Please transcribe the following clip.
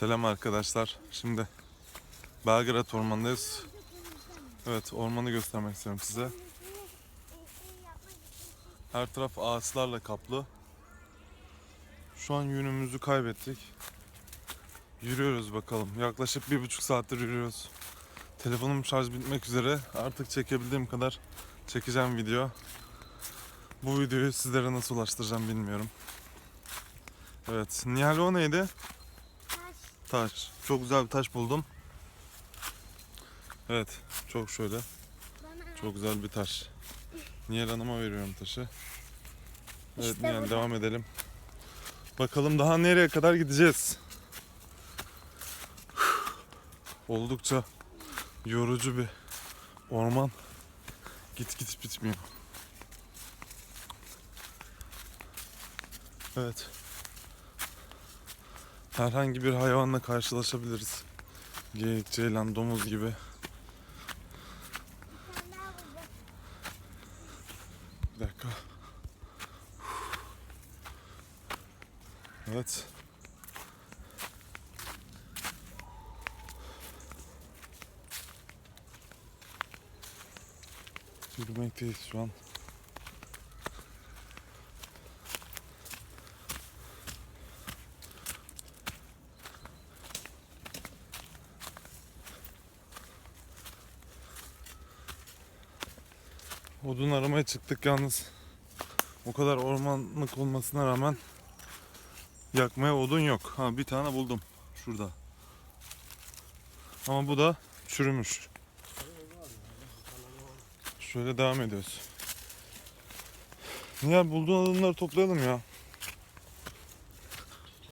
Selam arkadaşlar. Şimdi Belgrad Ormanı'ndayız. Evet ormanı göstermek istiyorum size. Her taraf ağaçlarla kaplı. Şu an yönümüzü kaybettik. Yürüyoruz bakalım. Yaklaşık bir buçuk saattir yürüyoruz. Telefonum şarj bitmek üzere. Artık çekebildiğim kadar çekeceğim video. Bu videoyu sizlere nasıl ulaştıracağım bilmiyorum. Evet. Nihal o neydi? Taş. Çok güzel bir taş buldum. Evet. Çok şöyle. Çok güzel bir taş. Nihal Hanım'a veriyorum taşı. Evet İşte Nihal devam edelim. Bakalım daha nereye kadar gideceğiz. Oldukça yorucu bir orman. Git git bitmiyor. Evet. Herhangi bir hayvanla karşılaşabiliriz. Geyik, ceylan, domuz gibi. Bir dakika. Evet. Yürümekteyiz şu an. Odun aramaya çıktık yalnız. O kadar ormanlık olmasına rağmen yakmaya odun yok. Ha bir tane buldum şurada. Ama bu da çürümüş. Şöyle devam ediyoruz. Niye bulduğun odunları toplayalım ya.